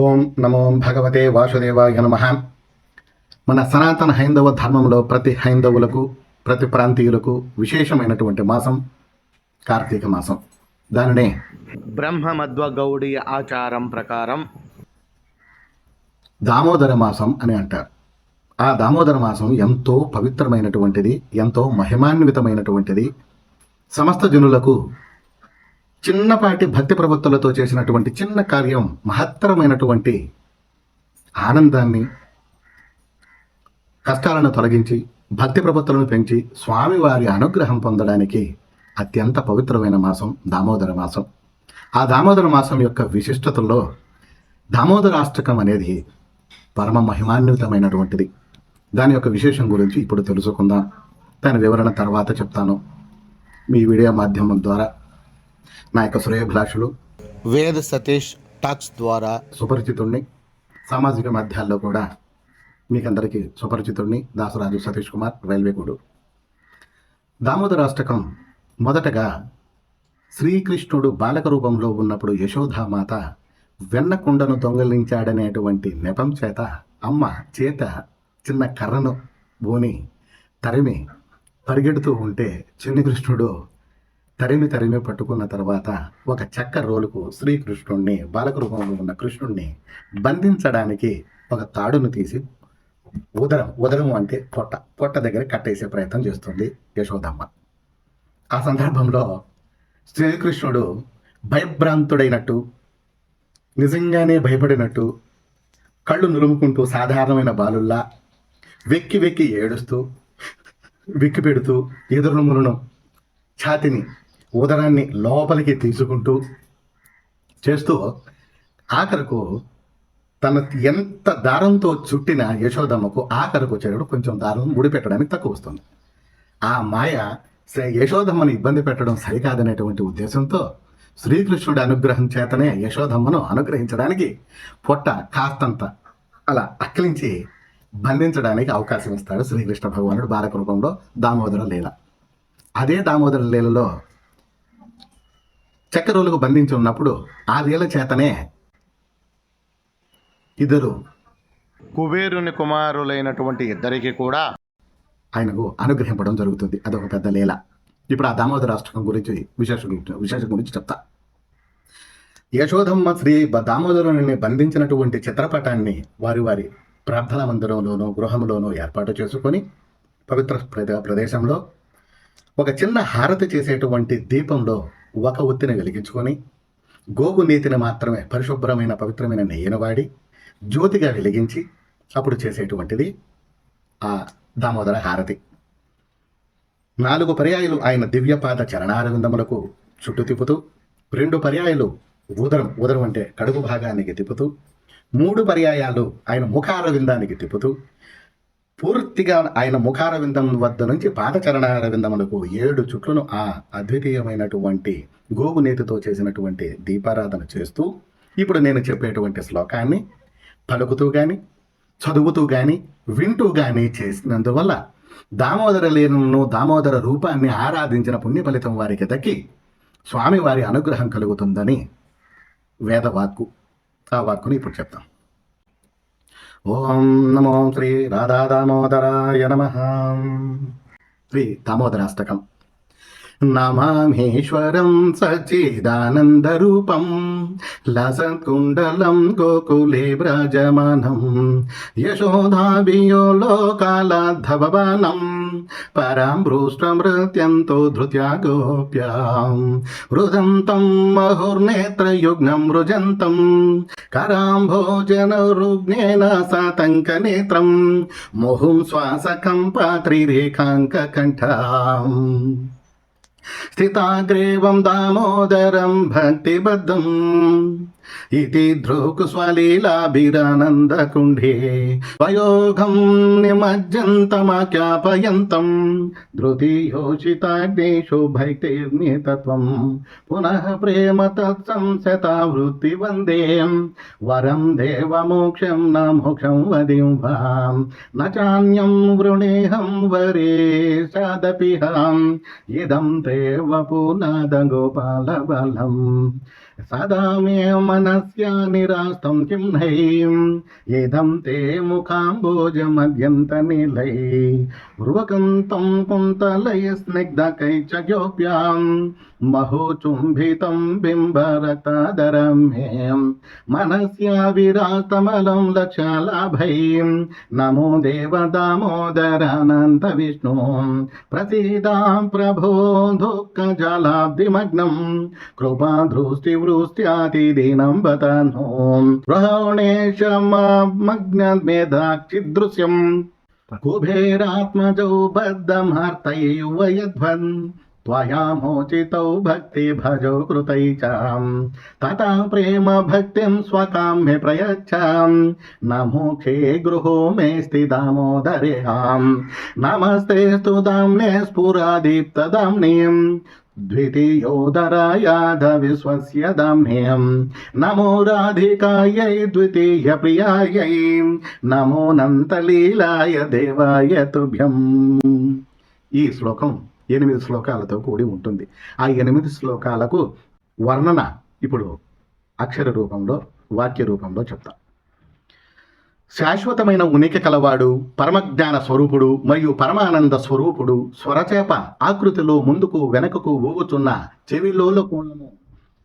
ఓం నమో భగవతే వాసుదేవాయ నమ. మన సనాతన హైందవ ధర్మంలో ప్రతి హైందవులకు ప్రతి ప్రాంతీయులకు విశేషమైనటువంటి మాసం కార్తీక మాసం. దానినే బ్రహ్మమధ్వ గౌడీ ఆచారం ప్రకారం దామోదర మాసం అని అంటారు. ఆ దామోదర మాసం ఎంతో పవిత్రమైనటువంటిది ఎంతో మహిమాన్వితమైనటువంటిది. సమస్త జనులకు చిన్నపాటి భక్తి ప్రవృత్తులతో చేసినటువంటి చిన్న కార్యం మహత్తరమైనటువంటి ఆనందాన్ని కష్టాలను తొలగించి భక్తి ప్రవృత్తులను పెంచి స్వామివారి అనుగ్రహం పొందడానికి అత్యంత పవిత్రమైన మాసం దామోదర మాసం. ఆ దామోదర మాసం యొక్క విశిష్టతల్లో దామోదరాష్టకం అనేది పరమ మహిమాన్వితమైనటువంటిది. దాని యొక్క విశేషం గురించి ఇప్పుడు తెలుసుకుందాం. దాని వివరణ తర్వాత చెప్తాను. మీ వీడియో మాధ్యమం ద్వారా నా యొక్క శ్రేయభిలాషులు వేద సతీష్ టాక్స్ ద్వారా సుపరిచితుణ్ణి సామాజిక మాధ్యాల్లో కూడా మీకందరికీ సుపరిచితుణ్ణి దాసరాజు సతీష్ కుమార్ రైల్వే కోడు దామోదరాష్టకం మొదటగా శ్రీకృష్ణుడు బాలక రూపంలో ఉన్నప్పుడు యశోధామాత వెన్న కుండను దొంగలించాడనేటువంటి నెపం చేత అమ్మ చేత చిన్న కర్రను బోని తరిమి పరిగెడుతూ ఉంటే చిన్ని కృష్ణుడు తరిమి తరిమి పట్టుకున్న తర్వాత ఒక చెక్క రోలుకు శ్రీకృష్ణుణ్ణి బాలక రూపంలో ఉన్న కృష్ణుణ్ణి బంధించడానికి ఒక తాడును తీసి ఉదరం ఉదరం అంటే పొట్ట పొట్ట దగ్గర కట్టేసే ప్రయత్నం చేస్తుంది యశోదమ్మ. ఆ సందర్భంలో శ్రీకృష్ణుడు భయభ్రాంతుడైనట్టు నిజంగానే భయపడినట్టు కళ్ళు నులుముకుంటూ సాధారణమైన బాలుల్లా వెక్కి వెక్కి ఏడుస్తూ వెక్కి పెడుతూ ఎదురును ఛాతిని ఉదరాన్ని లోపలికి తీసుకుంటూ చేస్తూ ఆఖరకు తన ఎంత దారంతో చుట్టిన యశోదమ్మకు ఆఖరకు వచ్చేటప్పుడు కొంచెం దారం ముడిపెట్టడానికి తక్కువ వస్తుంది. ఆ మాయ శ్రీ యశోదమ్మను ఇబ్బంది పెట్టడం సరికాదనేటువంటి ఉద్దేశంతో శ్రీకృష్ణుడి అనుగ్రహం చేతనే యశోదమ్మను అనుగ్రహించడానికి పొట్ట కాస్తంత అలా అక్కిలించి బంధించడానికి అవకాశం ఇస్తాడు శ్రీకృష్ణ భగవానుడు బాలక రూపంలో దామోదర లీల. అదే దామోదర లీలలో చక్కెరోలకు బంధించి ఉన్నప్పుడు ఆ లీల చేతనే ఇద్దరు కుబేరుని కుమారులైనటువంటి ఇద్దరికి కూడా ఆయనకు అనుగ్రహింపడం జరుగుతుంది. అదొక పెద్ద లీల. ఇప్పుడు ఆ దామోదర అష్టకం గురించి విశేష విశేషం గురించి చెప్తా. యశోదమ్మ శ్రీ దామోదరుని బంధించినటువంటి చిత్రపటాన్ని వారి వారి ప్రార్థనా మందిరంలోనూ గృహంలోనూ ఏర్పాటు చేసుకొని పవిత్ర ప్రద- ప్రదేశంలో ఒక చిన్న హారతి చేసేటువంటి దీపంలో ఒక ఒత్తిని వెలిగించుకొని గోగు నీతిని మాత్రమే పరిశుభ్రమైన పవిత్రమైన నెయ్యిని వాడి జ్యోతిగా వెలిగించి అప్పుడు చేసేటువంటిది ఆ దామోదర హారతి. నాలుగు పర్యాయాలు ఆయన దివ్యపాద చరణారవిందములకు చుట్టూ తిప్పుతూ రెండు పర్యాయాలు ఉదరం ఉదరం అంటే కడుపు భాగానికి తిప్పుతూ మూడు పర్యాయాలు ఆయన ముఖారవిందానికి తిప్పుతూ పూర్తిగా ఆయన ముఖారవిందం వద్ద నుంచి పాదచరణారవిందములకు ఏడు చుట్లను ఆ అద్వితీయమైనటువంటి గోగు నేతితో చేసినటువంటి దీపారాధన చేస్తూ ఇప్పుడు నేను చెప్పేటువంటి శ్లోకాన్ని పలుకుతూ కానీ చదువుతూ కానీ వింటూ కానీ చేసినందువల్ల దామోదర లీలను దామోదర రూపాన్ని ఆరాధించిన పుణ్య ఫలితం వారికి దక్కి స్వామివారి అనుగ్రహం కలుగుతుందని వేదవాక్కు ఆ వాక్కుని ఇప్పుడు చెప్తాం. ఓం నమో శ్రీ రాధా దామోదరాయ నమ. శ్రీ దామోదరాష్టకం. నమామేశ్వరం సచిదానందరూపం లసత్కుండలం గోకులే వ్రజమానం యశోధాభియో లోకాలాధవనం పరామృష్టమృత్యంతో ధృత్యా గోప్యాం వృదంతం మహుర్నేత్రయుగ్నం మృజంతం కరాంభోజనరుగ్నేన సాతంకనేత్రం ముహుం శ్వాసకం పాత్రిరేఖాంకకంఠాం స్థితాగ్రేవం దామోదరం భక్తిబద్ధం. ఇతి ధృకుస్వలీలాభిరానందకుండే వయోగం నిమజ్జంతమాఖ్యాపయంతం. ధృతియోషితాగ్నేషు భైతైర్నితత్వం పునః ప్రేమ తత్సంశతావృత్తి వందే. వరం దేవమోక్షం నా మోక్షం వదిం వాం. నాణ్యం వృణేహం వరే సదపిహాం ఇదం దేవ పూనాద గోపాల బలం. సదా మే మనస్యా నిరాస్తం కిం నైం ఏదం తే ముఖాంబోజమద్యంత నిలై ఉర్వకంతం కుంతలయ స్నిగ్ధకై చ మహోచుంభితం బింబరక్తాదరం మేం మనస్యా విరాస్తమలం లక్షలాభై. నమో దేవ దామోదరానంత విష్ణు. ప్రసీదాం ప్రభో దుఃఖ జలాబ్దిమగ్నం కృపా దృష్టి వృష్ట్యాతిదీనం బతనో గ్రహణేశమగ్నమేధాక్షిదృశ్యం కుబేరాత్మజౌ బద్ధమర్తయువ యద్వన్ त्वया मोचितौ भक्ति भजो कृतै च तथा प्रेम भक्तिं स्वकां मे प्रयच्छां नमोक्षे गृहो मे स्थिदामोदरेहां नमस्ते स्तु दाम्ने स्फुरादीप्तदाम्नीं द्वितीयोदरायाधविश्वस्य दाम्नेयं नमो राधिकायै द्वितीयप्रियायै नमो నంతలీలాయ దేవాయ తుభ్యం ఈ శ్లోకం ఎనిమిది శ్లోకాలతో కూడి ఉంటుంది. ఆ ఎనిమిది శ్లోకాలకు వర్ణన ఇప్పుడు అక్షర రూపంలో వాక్య రూపంలో చెప్తాం. శాశ్వతమైన ఉనికి కలవాడు పరమజ్ఞాన స్వరూపుడు మరియు పరమానంద స్వరూపుడు స్వరచేప ఆకృతిలో ముందుకు వెనకకు చెవిలోల కోణము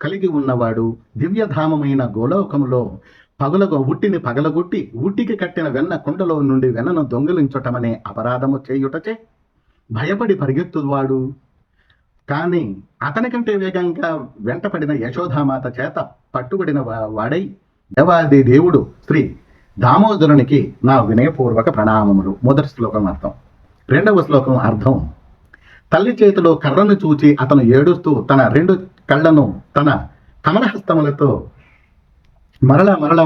కలిగి ఉన్నవాడు దివ్యధామమైన గోలోకములో పగులగ ఉట్టిని పగలగొట్టి ఉట్టికి కట్టిన వెన్న కుండలో నుండి వెన్నను దొంగిలించటమనే అపరాధము చేయుటచే భయపడి పరిగెత్తువాడు. కానీ అతనికంటే వేగంగా వెంటపడిన యశోధామాత చేత పట్టుబడిన వాడై దేవాది దేవుడు శ్రీ దామోదరునికి నా వినయపూర్వక ప్రణామములు. మొదటి శ్లోకం అర్థం. రెండవ శ్లోకం అర్థం. తల్లి చేతిలో కర్రను చూచి అతను ఏడుస్తూ తన రెండు కళ్ళను తన కమలహస్తములతో మరలా మరలా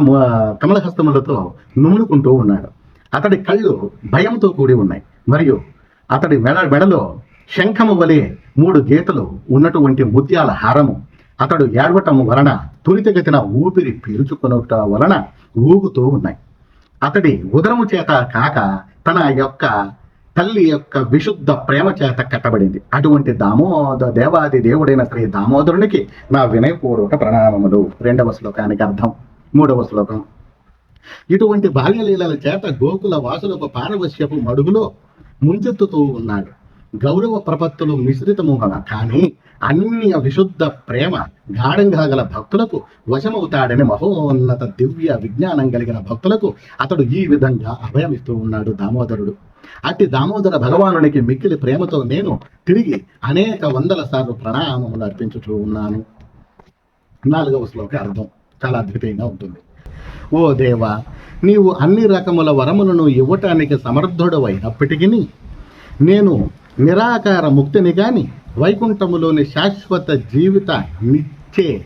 కమలహస్తములతో నుములుకుంటూ ఉన్నాడు. అతడి కళ్ళు భయంతో కూడి ఉన్నాయి. మరియు అతడి మెడ మెడలో శంఖము వలె మూడు గీతలు ఉన్నటువంటి ముత్యాల హారము. అతడు ఏడవటం వలన తురితగతిన ఊపిరి పీల్చుకొనుట వలన ఊగుతూ ఉన్నాయి అతడి ఉదరము చేత కాక తన యొక్క తల్లి యొక్క విశుద్ధ ప్రేమ చేత కట్టబడింది. అటువంటి దామోద దేవాది దేవుడైన శ్రీ దామోదరునికి నా వినయపూర్వక ప్రణామములు. రెండవ శ్లోకానికి అర్థం. మూడవ శ్లోకం. ఇటువంటి బాల్యలీలల చేత గోకుల వాసులకు పారవశ్యపు మడుగులో ముంచెత్తుతూ ఉన్నాడు. గౌరవ ప్రపత్తులు మిశ్రితము కానీ అన్ని విశుద్ధ ప్రేమ గాఢంగా గల భక్తులకు వశమవుతాడని మహోన్నత దివ్య విజ్ఞానం కలిగిన భక్తులకు అతడు ఈ విధంగా అభయమిస్తూ ఉన్నాడు దామోదరుడు. అట్టి దామోదర భగవానునికి మిక్కిలి ప్రేమతో నేను తిరిగి అనేక వందల సార్లు ప్రణామములు అర్పించుతూ ఉన్నాను. నాలుగవ శ్లోక అర్థం. చాలా అద్భుతంగా ఉంటుంది. ఓ దేవా నీవు అన్ని రకముల వరములను ఇవ్వటానికి సమర్థుడవైనప్పటికీ నేను నిరాకార ముక్తిని కానీ వైకుంఠములోని శాశ్వత జీవిత నిచ్చే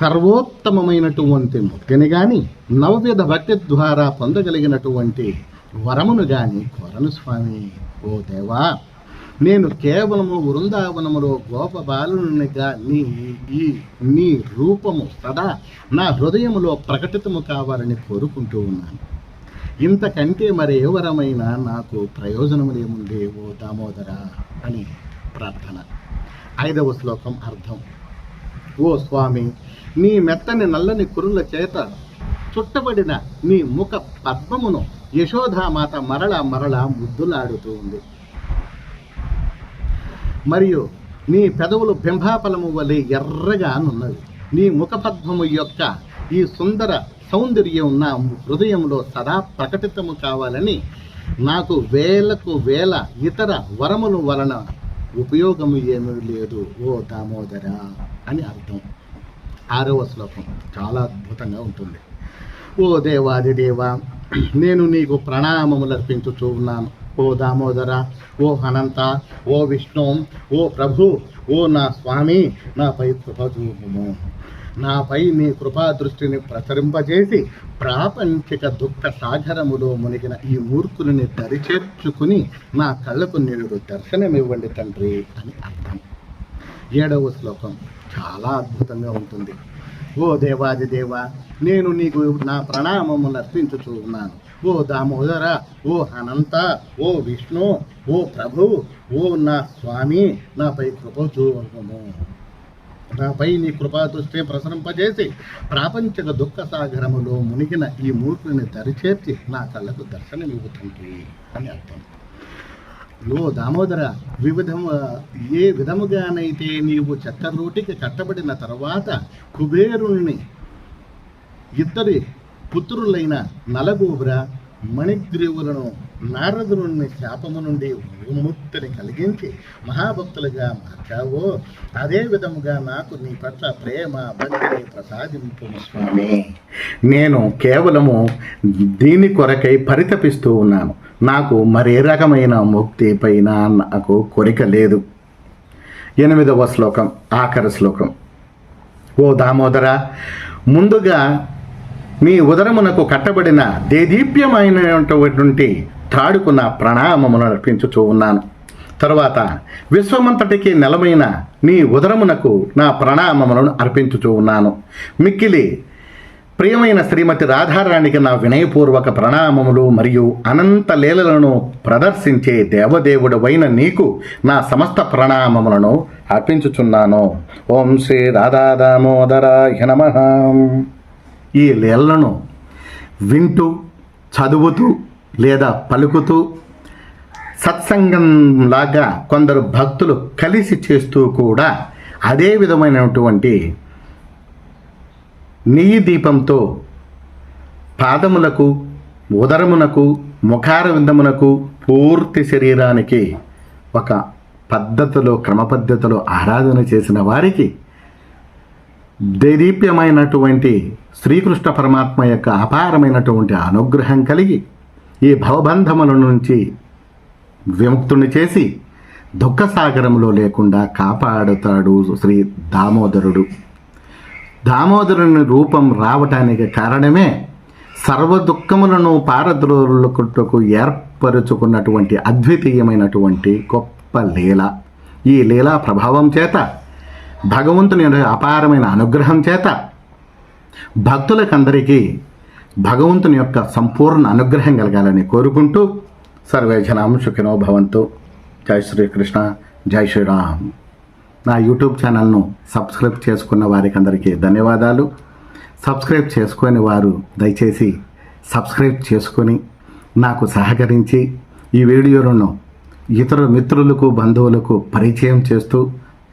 సర్వోత్తమమైనటువంటి ముక్తిని కానీ నవవిధ భక్తి ద్వారా పొందగలిగినటువంటి వరమును కానీ కోరను స్వామి. ఓ దేవా నేను కేవలము వృందావనములో గోపబాలునిగా నీ ఈ నీ రూపము సదా నా హృదయములో ప్రకటితము కావాలని కోరుకుంటూ ఉన్నాను. ఇంతకంటే మరి ఏ వరమైనా నాకు ప్రయోజనములేముంది ఓ దామోదర అని ప్రార్థన. ఐదవ శ్లోకం అర్థం. ఓ స్వామి నీ మెత్తని నల్లని కురుల చేత చుట్టబడిన నీ ముఖ పద్మమును యశోధామాత మరల మరల ముద్దులాడుతూ ఉంది. మరియు నీ పెదవులు బింబాఫలము వలె ఎర్రగా నున్నవి. నీ ముఖపద్మము యొక్క ఈ సుందర సౌందర్యం నా హృదయంలో సదా ప్రకటితము కావాలని నాకు వేలకు వేల ఇతర వరముల వలన ఉపయోగము ఏమీ లేదు ఓ దామోదర అని అర్థం. ఆరవ శ్లోకం చాలా అద్భుతంగా ఉంటుంది. ఓ దేవాది దేవా నేను నీకు ప్రణామములు అర్పించుచూ ఉన్నాను. ఓ దామోదర ఓ అనంత ఓ విష్ణు ఓ ప్రభు ఓ నా స్వామి నాపై కృప చూపుము నాపై నీ కృపా దృష్టిని ప్రసరింపజేసి ప్రాపంచిక దుఃఖ సాగరములో మునిగిన ఈ మూర్ఖుని దరిచేర్చుకుని నా కళ్ళకు నేడు దర్శనమివ్వండి తండ్రి అని అర్థం. ఏడవ శ్లోకం చాలా అద్భుతంగా ఉంటుంది. ఓ దేవాది దేవ నేను నీకు నా ప్రణామమును అర్పించుచూ ఉన్నాను. ఓ దామోదర ఓ అనంత ఓ విష్ణు ఓ ప్రభు ఓ నా స్వామి నాపై కృప చూపము. నాపై నీ కృపాదృష్టి ప్రసరింపజేసి ప్రాపంచక దుఃఖ సాగరములో మునిగిన ఈ మూర్తిని దరిచేర్చి నా కళ్ళకు దర్శనమివ్వుతుంది అని అర్థం. లో దామోదర వివిధము ఏ విధముగానైతే నీవు చట్టరూటికి కట్టబడిన తర్వాత కుబేరుణ్ణి ఇద్దరి పుత్రులైన నలగోబ్ర మణిగ్రీవులను నారదుని శాపము నుండి విముక్తిని కలిగించి మహాభక్తులుగా మార్చావో. అదే విధముగా నాకు నీ పట్ల ప్రేమ భక్తిని ప్రసాదింపు స్వామి. నేను కేవలము దీని కొరకై పరితపిస్తూ ఉన్నాను. నాకు మరే రకమైన ముక్తి పైన నాకు కోరిక లేదు. ఎనిమిదవ శ్లోకం ఆఖరి శ్లోకం. ఓ దామోదర ముందుగా నీ ఉదరమునకు కట్టబడిన దేదీప్యమైనటువంటి త్రాడుకు నా ప్రణామమును అర్పించుచూ ఉన్నాను. తరువాత విశ్వమంతటికి నెలమైన నీ ఉదరమునకు నా ప్రణామములను అర్పించుచూ ఉన్నాను. మిక్కిలి ప్రియమైన శ్రీమతి రాధారాణికి నా వినయపూర్వక ప్రణామములు మరియు అనంత లీలలను ప్రదర్శించే దేవదేవుడు అయిన నీకు నా సమస్త ప్రణామములను అర్పించుచున్నాను. ఓం శ్రీ రాధా దామోదరాయ నమః. ఈ లీలను వింటూ చదువుతూ లేదా పలుకుతూ సత్సంగంలాగా కొందరు భక్తులు కలిసి చేస్తూ కూడా అదే విధమైనటువంటి నెయ్యి దీపంతో పాదములకు ఉదరమునకు ముఖార విందమునకు పూర్తి శరీరానికి ఒక పద్ధతిలో క్రమపద్ధతిలో ఆరాధన చేసిన వారికి దేదీప్యమైనటువంటి శ్రీకృష్ణ పరమాత్మ యొక్క అపారమైనటువంటి అనుగ్రహం కలిగి ఈ భవబంధముల నుంచి విముక్తుని చేసి దుఃఖసాగరంలో లేకుండా కాపాడుతాడు శ్రీ దామోదరుడు. దామోదరుని రూపం రావటానికి కారణమే సర్వ దుఃఖములను పారద్రోలుకుటకు ఏర్పరుచుకున్నటువంటి అద్వితీయమైనటువంటి గొప్ప లీల. ఈ లీలా ప్రభావం చేత భగవంతుని అపారమైన అనుగ్రహం చేత భక్తులకందరికీ భగవంతుని యొక్క సంపూర్ణ అనుగ్రహం కలగాలని కోరుకుంటూ సర్వేజనాం సుఖినో భవంతు. జై శ్రీకృష్ణ జై శ్రీరామ్. నా యూట్యూబ్ ఛానల్ను సబ్స్క్రైబ్ చేసుకున్న వారికి అందరికీ ధన్యవాదాలు. సబ్స్క్రైబ్ చేసుకొని వారు దయచేసి సబ్స్క్రైబ్ చేసుకొని నాకు సహకరించి ఈ వీడియోలను ఇతర మిత్రులకు బంధువులకు పరిచయం చేస్తూ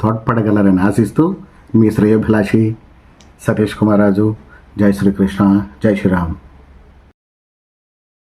తోడ్పడగలరని ఆశిస్తూ మీ శ్రేయోభిలాషి సతీష్ కుమార్ రాజు. జై శ్రీకృష్ణ. జై శ్రీరామ్.